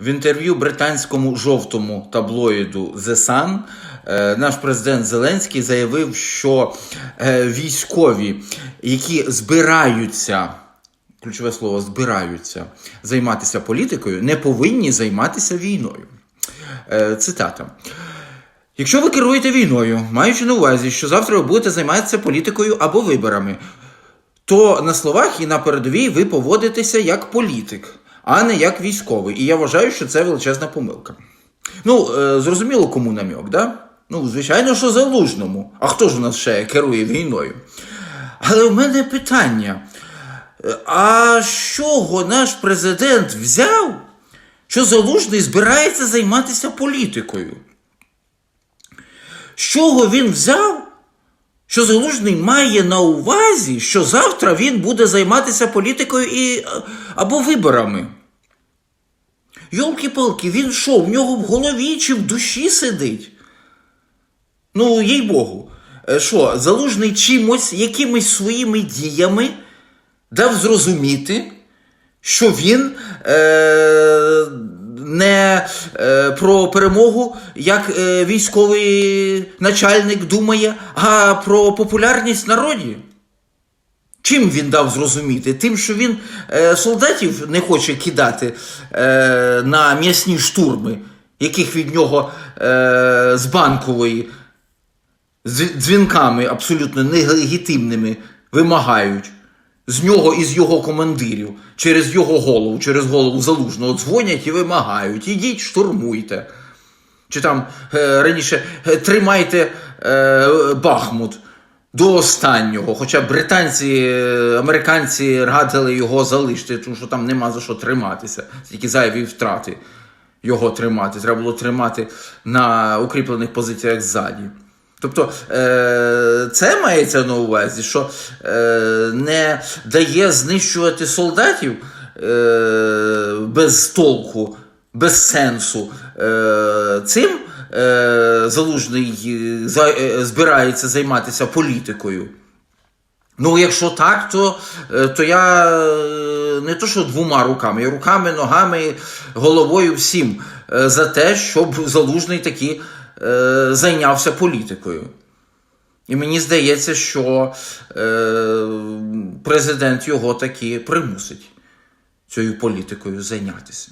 В інтерв'ю британському жовтому таблоїду The Sun е, наш президент Зеленський заявив, що е, військові, які збираються, ключове слово збираються займатися політикою, не повинні займатися війною. Е, Цитата. Якщо ви керуєте війною, маючи на увазі, що завтра ви будете займатися політикою або виборами, то на словах і на передовій ви поводитеся як політик, а не як військовий. І я вважаю, що це величезна помилка. Ну, е, зрозуміло, кому намік, да? Ну, звичайно, що залужному. А хто ж у нас ще керує війною? Але в мене питання: Е, а чого наш президент взяв, що залужний збирається займатися політикою? З чого він взяв, що Залужний має на увазі, що завтра він буде займатися політикою і, е, або виборами? Йолки-палки, він що, в нього в голові чи в душі сидить? Ну, їй Богу. Е, Що, Залужний чимось, якимись своїми діями дав зрозуміти, що він е, не е, про перемогу як е, військовий начальник думає, а про популярність в народі. Чим він дав зрозуміти? Тим, що він е, солдатів не хоче кидати е, на м'ясні штурми, яких від нього е, з банкової дзвінками абсолютно нелегітимними вимагають з нього і з його командирів через його голову, через голову залужного дзвонять і вимагають. Ідіть, штурмуйте. Чи там е, раніше е, тримайте е, Бахмут до останнього. Хоча британці, американці радили його залишити, тому що там нема за що триматися. Тільки зайві втрати його тримати. Треба було тримати на укріплених позиціях ззаді. Тобто е, це мається на увазі, що е, не дає знищувати солдатів е, без толку, без сенсу. Цим залужний за- збирається займатися політикою. Ну, якщо так, то, то я не то, що двома руками, руками, ногами, головою всім за те, щоб залужний таки е, зайнявся політикою. І мені здається, що е, президент його таки примусить цією політикою зайнятися.